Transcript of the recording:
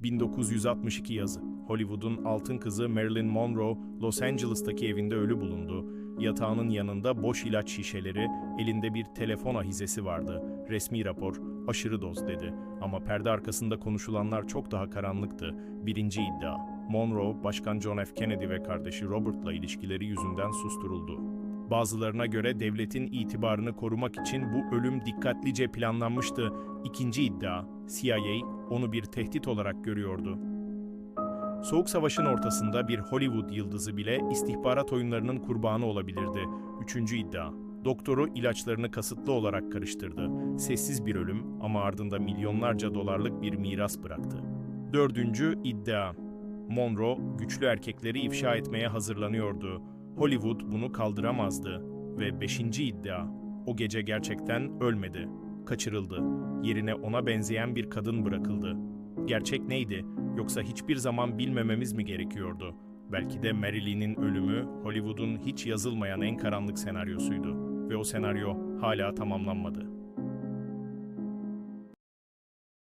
1962 yazı. Hollywood'un altın kızı Marilyn Monroe, Los Angeles'taki evinde ölü bulundu. Yatağının yanında boş ilaç şişeleri, elinde bir telefon ahizesi vardı. Resmi rapor, aşırı doz dedi. Ama perde arkasında konuşulanlar çok daha karanlıktı. Birinci iddia. Monroe, Başkan John F. Kennedy ve kardeşi Robert'la ilişkileri yüzünden susturuldu. Bazılarına göre devletin itibarını korumak için bu ölüm dikkatlice planlanmıştı. İkinci iddia, CIA onu bir tehdit olarak görüyordu. Soğuk Savaş'ın ortasında bir Hollywood yıldızı bile istihbarat oyunlarının kurbanı olabilirdi. Üçüncü iddia, doktoru ilaçlarını kasıtlı olarak karıştırdı. Sessiz bir ölüm ama ardında milyonlarca dolarlık bir miras bıraktı. Dördüncü iddia, Monroe güçlü erkekleri ifşa etmeye hazırlanıyordu. Hollywood bunu kaldıramazdı. Ve beşinci iddia, o gece gerçekten ölmedi. Kaçırıldı. Yerine ona benzeyen bir kadın bırakıldı. Gerçek neydi? Yoksa hiçbir zaman bilmememiz mi gerekiyordu? Belki de Marilyn'in ölümü Hollywood'un hiç yazılmayan en karanlık senaryosuydu ve o senaryo hala tamamlanmadı.